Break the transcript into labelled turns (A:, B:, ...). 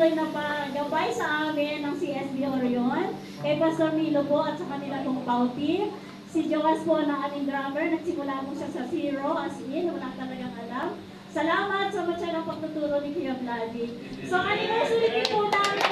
A: patuloy na pagabay sa amin ng CSB Orion, kay Pastor Milo po at sa kanila pong pauti. Si Joas po na aming drummer, nagsimula po siya sa zero, as in, wala talagang alam. Salamat sa matyalang pagtuturo ni Kuya Vladi. So, anniversary po namin